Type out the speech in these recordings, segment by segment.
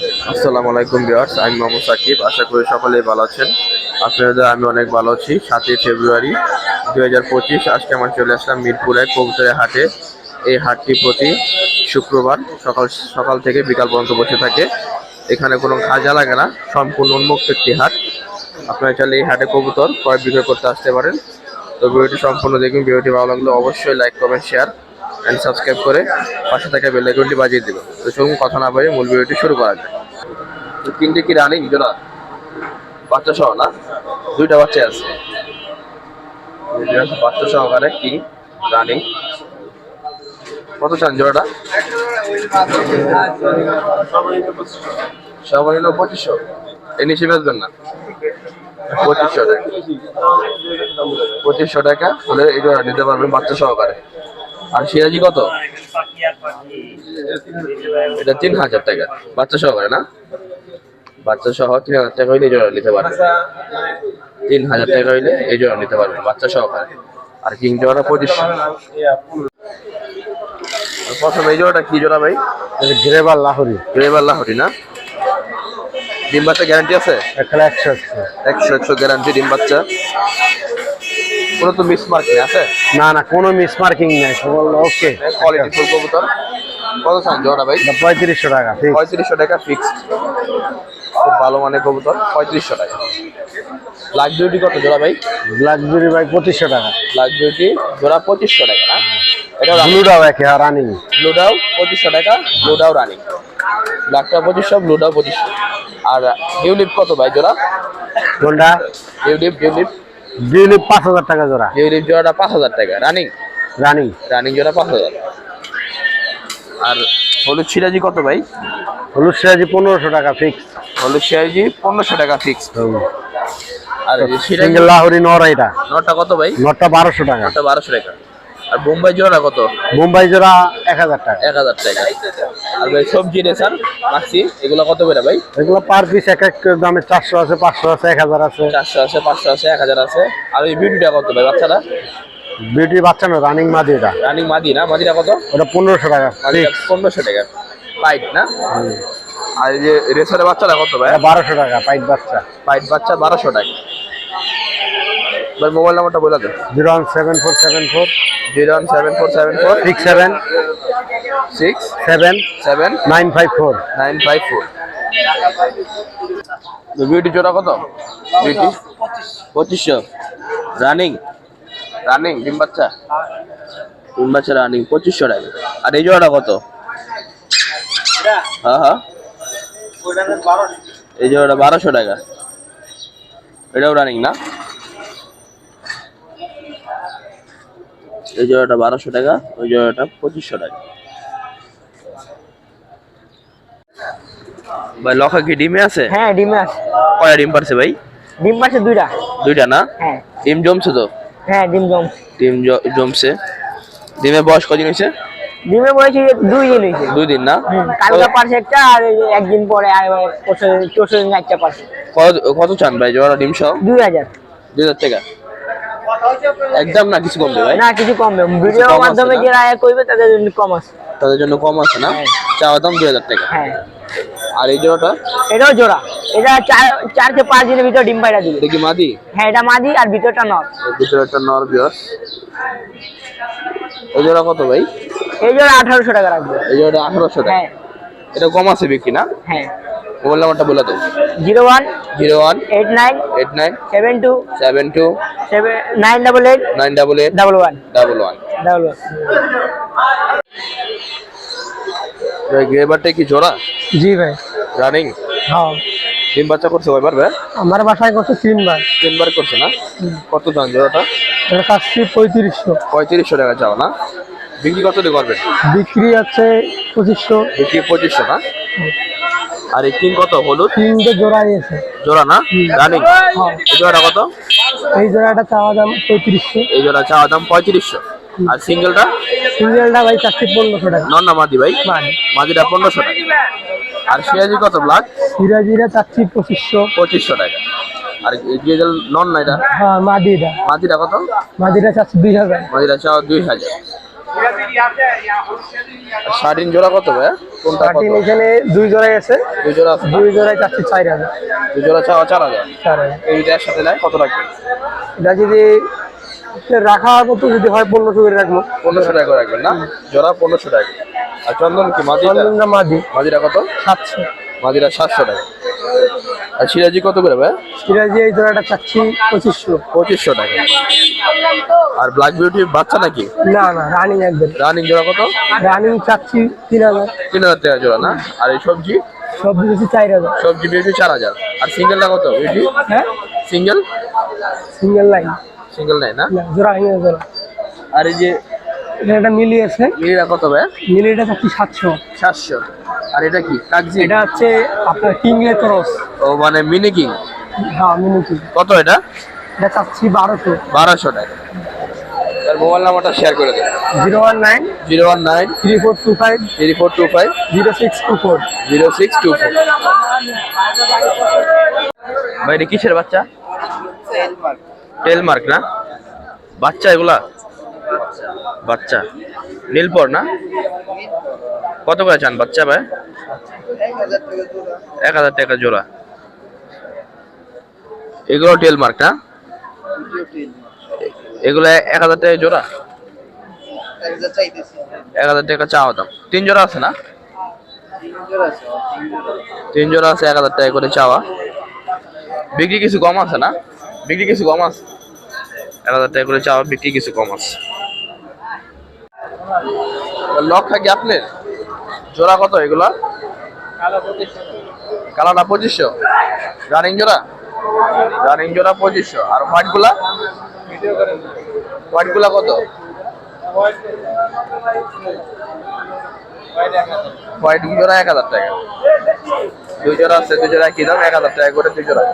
আসসালামু আলাইকুম ভিউয়ার্স, আমি মোহাম্মদ সাকিব। আশা করি সকলেই ভালো আছেন। আপনাদের আমি অনেক ভালো আছি। সাতই ফেব্রুয়ারি দুই হাজার পঁচিশ, আজকে আমার চলে আসলাম মিরপুরে কবুতরের হাটে। এই হাটটি প্রতি শুক্রবার সকাল সকাল থেকে বিকাল পর্যন্ত বসে থাকে। এখানে কোনো খাজা লাগে না, সম্পূর্ণ উন্মুক্ত একটি হাট। আপনারা চাইলে এই হাটে কবুতর ক্রয় বিক্রয় করতে আসতে পারেন। তো ভিডিওটি সম্পূর্ণ দেখুন। ভিডিওটি ভালো লাগলে অবশ্যই like, comment, share and subscribe করে পাশে থাকা বেল আইকনটি বাজিয়ে দেবেন। তো চলুন কথা না বলে মূল ভিডিওটি শুরু করা যায় তো তিনটে কি রানিং জোড়া বাচ্চা সহ না? দুইটা বাচ্চা আছে। বাচ্চা সহকারে কি রানিং কত চান জোড়াটা? হলো পঁচিশশো। এ নিচে বেচবেন না। পঁচিশশো টাকা। পঁচিশশো টাকা হলে জোড়া নিতে পারবেন বাচ্চা সহকারে। আর সিরাজি কত? এটা তিন হাজার টাকা। বাচ্চা সহকারে না? বাচ্চা সহ তিন হাজার টাকা হইলে এই জোড়া নিতে পারবেন তিন হাজার টাকা হইলে এই জোড়া নিতে পারবেন বাচ্চা সহকারে। আর কিং জোড়া পঁচিশশো আর প্রথম এই জোড়াটা কি জোড়া ভাই? গ্রেবার লাহরি। গ্রেভার লাহরি না? ডিম বাচ্চা গ্যারান্টি আছে? এখানে একশো একশো। একশো একশো গ্যারান্টি ডিম বাচ্চা। কোনো তো মিস মার্ক আছে? না না কোনো মিস মার্কিং নেই সবল ওকে কোয়ালিটি ফুল কবুতর। কত চান জোড়া ভাই? পঁয়ত্রিশশো টাকা পঁয়ত্রিশশো টাকা ফিক্সড খুব ভালো মানের কবুতর পঁয়ত্রিশশো টাকা। ডিউটি কত জোড়া ভাই? লাক্সারি ভাই পঁচিশশো টাকা। ডিউটি জোড়া পঁচিশশো টাকা না? এটা ব্লুটাও একে রানিং ব্লুটাও পঁচিশশো টাকা ব্লুটাও রানিং ব্ল্যাকটা পঁচিশশো ব্লুটাও পঁচিশশো। আর ডিউলিপ কত ভাই জোড়া? কোনটা? ডিউলিপ ডিউলিপ দিলি পাঁচ হাজার টাকা জোড়া। ডিউলিপ জোড়াটা পাঁচ হাজার টাকা। রানিং? রানিং। রানিং জোড়া পাঁচ হাজার। আর হলুদ সিরাজি কত ভাই? হলুদ সিরাজি পনেরোশো টাকা ফিক্স হলুদ সিরাজি পনেরোশো টাকা ফিক্স আর সিরাজি লাহরি নর এটা। নটা কত ভাই? নটা বারোশো টাকা। নটা বারোশো টাকা। আর বোম্বাই জোড়া কত? মুম্বাই জোড়া এক হাজার টাকা। এক হাজার টাকা। আর ভাই সবজি রেসার মাছি এগুলো কত করে ভাই? এগুলো পার পিস এক এক দামে চারশো আছে পাঁচশো আছে এক হাজার আছে। চারশো আছে পাঁচশো আছে এক হাজার আছে। আর ওই বিউটিটা কত ভাই বাচ্চারা? বিউটি বাচ্চা না রানিং মাদি এটা রানিং মাদি না? মাদিটা কত? ওটা পনেরোশো টাকা মাদিটা পনেরোশো টাকা। পাইট না? আর এই যে রেসারের বাচ্চারা কত ভাই? বারোশো টাকা পাইট বাচ্চা। পাইট বাচ্চা বারোশো টাকা। ভাই মোবাইল নাম্বারটা বলে দেন। Zero one seven four seven four zero one seven four seven four. Six seven six seven seven nine five four. Nine five four beauty জোড়া কত? বিউটি পঁচিশশো। রানিং রানিং ডিম বাচ্চা? ডিম বাচ্চা রানিং পঁচিশশো টাকা। আর এই জোড়াটা কত? হ্যাঁ হ্যাঁ। এই জোড়াটা বারোশো টাকা। এটাও রানিং না? এই জোড়াটা বারোশো টাকা ওই জোড়াটা পঁচিশশো টাকা। ভাই লখা কি ডিমে আছে? হ্যাঁ ডিমে আছে। কয়টা ডিম পারছে ভাই? ডিম পাচ্ছে দুইটা। দুইটা না? হ্যাঁ। ডিম জমছে তো? হ্যাঁ ডিম জম ডিম জমছে। ডিমের বয়স কদিন হয়েছে? ডিমে বলেছি দুই দিন হয়েছে। দুই দিন না? কালকে পারছে একটা আর একদিন পরে আর পরশু দিন একটা পারছে। কত কত চান ভাই জোড়া ডিম সহ? দুই হাজার। দুই হাজার টাকা। একদম না কিছু কমবে ভাই? না কিছু কম নেই ভিডিওর মাধ্যমে না? যারা করবে তাদের জন্য কম আছে। তাদের জন্য কম আছে না? হ্যাঁ। চাওয়া দাম দুই হাজার টাকা। হ্যাঁ। আর এই জোড়াটা? এটাও জোড়া। এটা চার চার থেকে পাঁচ দিনের ভিতরে ডিম পাইরা দিবে। এটা কি মাদি? হ্যাঁ এটা মাদি আর ভিতরটা নর। এর ভিতরে একটা নর বিয়স। এই জোড়া কত ভাই? এই জোড়া আঠারোশো টাকা রাখবে। এই জোড়াটা আঠারোশো টাকা। হ্যাঁ। এটা কম আছে বিক্রি না? হ্যাঁ। মোবাইল নাম্বারটা বলে দাও। Zero one zero one eight nine eight nine seven two seven two seven nine double eight nine double eight double one. Double one. Double one. গ্রেবারটা কি জোড়া? জি ভাই। রানিং হ্যাঁ। ডিম বাচ্চা করছে কয়বার ভাই? আমার বাসায় করছে তিনবার। তিনবার করছে না? কত দাম জোড়াটা? এটা কাছছি পঁয়ত্রিশশো। পঁয়ত্রিশশো টাকা চাও না? বিক্রি কত দিয়ে করবেন বিক্রি আছে পঁচিশশো। বিক্রি পঁচিশশো না? আর এই কিং কত? হলুদ? তিনটে জোড়াই আছে। জোড়া না? রানিং। এই জোড়াটা কত? এই জোড়াটা চাওয়া দাম পঁয়ত্রিশশো। এই জোড়া চাওয়া দাম পঁয়ত্রিশশো। আর সিঙ্গেলটা? সিঙ্গেলটা ভাই চারশি পনেরোশো টাকা। নন না মাদি ভাই? মাদিটা পনেরোশো টাকা। আর সিরাজি কত ব্লাক সিরাজিরা চাচ্ছি পঁচিশশো। পঁচিশশো টাকা। আর ডিজেল নন না এটা? হ্যাঁ মাদিটা। মাদিটা কত? মাদিটা চাচ্ছি দুই হাজার। মাদিটা চাওয়া দুই হাজার। আর জোড়া কত ভাই? কোনটা কত? এখানে দুই জোড়াই আছে দুই জোড়া আছে? দুই জোড়াই চাচ্ছি চার হাজার। দুই জোড়া চাওয়া চার হাজার? চার হাজার। এই যদি একসাথে নেয় কত রাখবেন? এটা যদি রাখা মতো যদি হয় পনেরোশো করে রাখব। পনেরোশো টাকা করে রাখবেন না? জোড়া পনেরোশো টাকা আর চন্দন কি মাদিটা? চন্দনটা মাদি। মাদিরা কত? সাতশো। মাদিরা সাতশো টাকা। আর সিরাজি কত করে ভাই? সিরাজি এই জোড়াটা চাচ্ছি পঁচিশশো। পঁচিশশো টাকা। আর ব্ল্যাক বিউটি বাচ্চা নাকি? না না রানিং একদম। রানিং জোড়া কত? রানিং চাচ্ছি তিন হাজার। তিন হাজার টাকা জোড়া না? আর এই সবজি? সব দিয়েছি চার হাজার। সবজি বিউটি চার হাজার। আর সিঙ্গেলটা কত? বিউটি হ্যাঁ? সিঙ্গেল সিঙ্গেল লাইন সিঙ্গেল নেই না? জোড়া হিঙে জোড়া। আর এই যে এটা মিলি আছে। মিলিটা কত ভাই? মিলিটা চাচ্ছি সাতশো। সাতশো। আর এটা কি? কাগজি এটা হচ্ছে আপনার কিংয়ের ক্রস ও মানে মিনি কিং হ্যাঁ মিনি কিং কত এটা? এটা চাচ্ছি বারোশো। বারোশো টাকা। তার মোবাইল নাম্বারটা শেয়ার করে দেন। Zero one nine zero one nine three four two five three four two five zero six two four. Zero six two four. ভাই এটা কিসের বাচ্চা? না? বাচ্চা এগুলা? বাচ্চা। নীলপর না? কত করে চান বাচ্চা ভাই? এক হাজার টাকা জোড়া। এগুলো টেল মার্ক না? এগুলো এক হাজার টাকা জোড়া? এক হাজার টাকা চাওয়া দাম তিন জোড়া আছে না? তিন জোড়া আছে এক হাজার টাকা করে চাওয়া। বিক্রি কিছু কম আছে না? বিক্রি কিছু কম আছে? এক হাজার টাকা করে চাওয়া বিক্রি কিছু কম আছে। লক থাকি আপনার? জোড়া কত এগুলা? কালাটা পঁচিশশো। রানিং জোড়া? রানিং জোড়া পঁচিশশো। আর হোয়াইটগুলা? হোয়াইটগুলা কত? হোয়াইট জোড়া এক হাজার টাকা। দুই জোড়া আছে দুই জোড়া কি দাম? এক হাজার টাকা করে দুই জোড়া।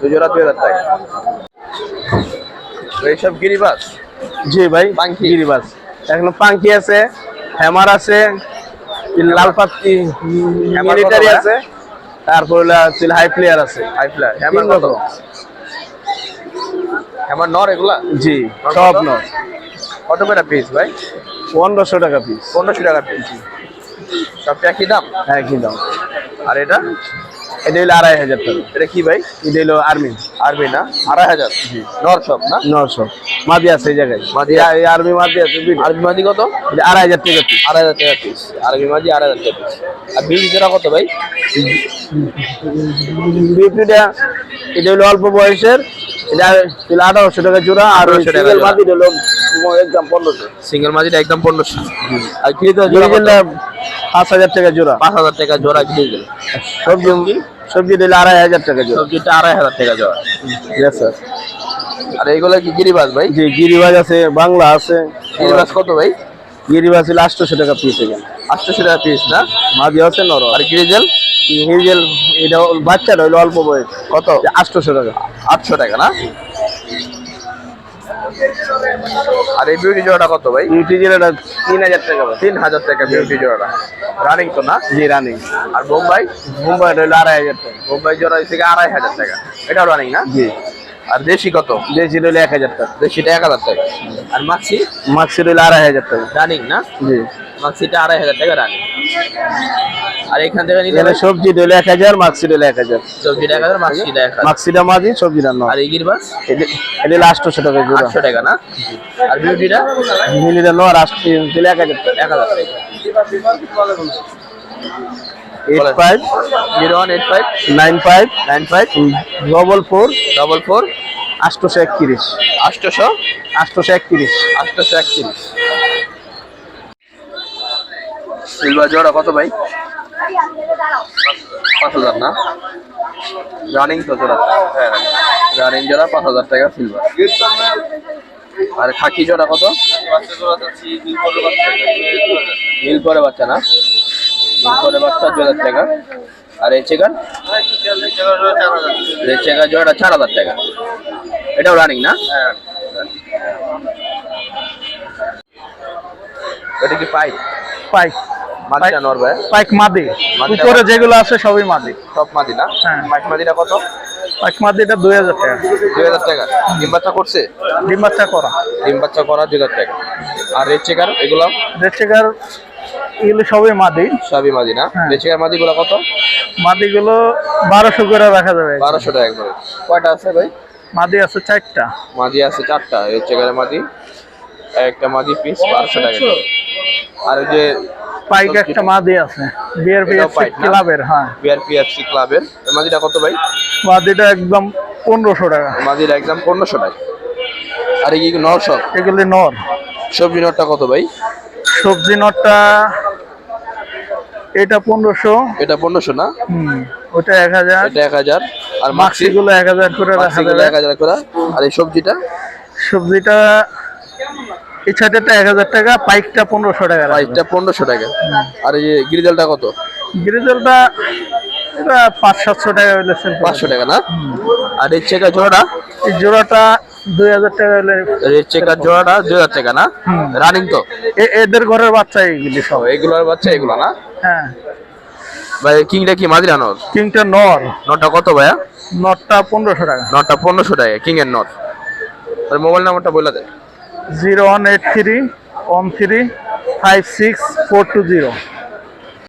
দুই জোড়া দুই হাজার টাকা। এইসব গিরিবাস? জি ভাই। গিরিবাস। এখন পাঙ্কি আছে হ্যামার আছে লাল পাতি মিলিটারি আছে তারপর হলো হাই প্লেয়ার আছে। হাই ফ্লার হ্যামার কত। হ্যামার নর এগুলা? জি সব? নয় কত করে পিস ভাই? পনেরোশো টাকা পিস পনেরোশো টাকা পিস সবটা একই দাম? হ্যাঁ কি দাম। আর এটা? এটা হলো আড়াই হাজার টাকা। এটা কি ভাই? এটা হলো আর্মি আর্মি না? আড়াই হাজার? নর সব না? নশো মাদি আছে এই জায়গায়। মাদি আর্মি মাদি আছে আর্মি মাদি কত? এটা আড়াই হাজার টাকা পিস আড়াই হাজার টাকা পিস আর্মি মাদি আড়াই হাজার টাকা পিস আর বিউটি জোড়া কত ভাই? বিউটিটা এটা হলো অল্প বয়সের এটা আঠারোশো টাকা জোড়া আর ওই 1800 টাকা single জোড়া। মাদি হলো একদম পনেরোশো। সিঙ্গেল একদম পনেরোশো। আর গ্রিজেল? পাঁচ হাজার টাকা জোড়া। পাঁচ হাজার টাকা জোড়া গ্রিজেল সবজি সবজি? দিলে আড়াই হাজার টাকা জোড়া। সবজিটা আড়াই হাজার টাকা জোড়া। ইয়েস স্যার আর এইগুলো কি গিরিবাজ ভাই? জি গিরিবাজ আছে বাংলা আছে। গিরিবাজ কত ভাই? গিরিবাজ হলো আটশোশো টাকা পিস এখানে। আটশোশো টাকা পিস না? মাদি আছে নর আর গ্রিজেল হিজেল এটা বাচ্চাটা হলো অল্প বয়স। কত? আটশোশো টাকা। আটশো টাকা না? আর এই বিউটি জোড়াটা কত ভাই? বিউটি জেলাটা তিন হাজার টাকা। তিন হাজার টাকা বিউটি জোড়াটা। রানিং তো না? জি রানিং আর বোম্বাই মুম্বাইটা হলো আড়াই হাজার টাকা। বোম্বাই জোড়া থেকে আড়াই হাজার টাকা। এটাও রানিং না? জি। আর দেশি কত? দেশি হলো এক হাজার টাকা। দেশিটা এক হাজার টাকা। আর মাক্সি মাক্সির হলো আড়াই হাজার টাকা। রানিং না? জি। মাক্সিটা আড়াই হাজার টাকা রানিং। আর এখান থেকে নিলে সবজি এক হাজার মাক্সির হলো এক হাজার। সবজিটা এক হাজার মাক্সিটা মাদি সবজিটা নয় আর এই গিরবাস? এটা হলো আটশোশো টাকা জোড়া আটশো টাকা না? আর বিউটিটা? মিলিটা নয় আটশো দিলে এক হাজার টাকা। এক হাজার। টাকা eight five zero one eight five nine five nine five double four double four আটশোশো একত্রিশ আটশোশো আটশোশো একত্রিশ আটশোশো একত্রিশ সিলভার জোড়া কত ভাই? পাঁচ হাজার না? রানিং তো জোড়া। রানিং জোড়া পাঁচ হাজার টাকা সিলভার আর খাকি জোড়া কত? নীল পরে বাচ্চা না? নীল পরে বাচ্চা দু হাজার টাকা। আর এই চেকার? এই চেকার জোড়াটা চার হাজার টাকা। এটাও রানিং না? এটা কি পাইপ পাইক মাদিনা নরবে পাইক মাদি। মাদি উপরে যেগুলো আছে সবই মাদি। সব মাদিনা হ্যাঁ। পাইপ মাদিনা কত? পাইক মাদিটা দুই হাজার টাকা। দুই হাজার টাকা। ডিম বাচ্চা করছে? ডিম বাচ্চা করা। ডিম বাচ্চা করা দুই হাজার টাকা। আর রেড চেকার এগুলো? রেড চেকার এগুলো সবই মাদি। সবই মাদি না? হ্যাঁ। মাদিগুলো কত? মাদিগুলো বারোশো করে রাখা যাবে। বারোশো টাকা করে। কয়টা আছে ভাই? মাদি আছে চারটা। মাদি আছে চারটা। রেচিকার মাদি। একটা মাদি পিস বারোশো টাকা আর ওই যে পাইক একটা মাদি আছে না? ক্লাবের হ্যাঁ। বিআরপিএফসি ক্লাবের মাদিটা কত ভাই? মাদিটা একদম পনেরোশো টাকা। মাদির একদম পনেরোশো টাকা। আর এই নশো এগুলি নর। সবজি নটটা কত ভাই? সবজি নটটা এটা পনেরোশো। এটা পনেরোশো না? হুম ওটা এক হাজার। এটা এক হাজার। আর মাক্সি? মাক্সিগুলো এক হাজার করে রাখা এক হাজার করে। আর এই সবজিটা? সবজিটা এই ছাটেরটা এক হাজার টাকা পাইকটা পনেরোশো টাকা। প্রাইসটা পনেরোশো টাকা। আর এই গ্রিজালটা কত? গ্রিজলটা এটা পাঁচ সাতশো টাকা হইলে পাঁচশো টাকা না? আর এই চেকার জোড়াটা? এই জোড়াটা দুই হাজার টাকা হইলে এই চেকার জোড়াটা দুই হাজার টাকা না? রানিং তো? এদের ঘরের বাচ্চা এইগুলি সব। এগুলোর বাচ্চা এগুলো না? হ্যাঁ। ভাই কিংটা কি মাদিরা নর? কিংটা নর। নটটা কত ভাইয়া? নটটা পনেরোশো টাকা। নটটা পনেরোশো টাকা কিং এর নট আর মোবাইল নাম্বারটা বলে দেন zero one eight three one three five six four two zero.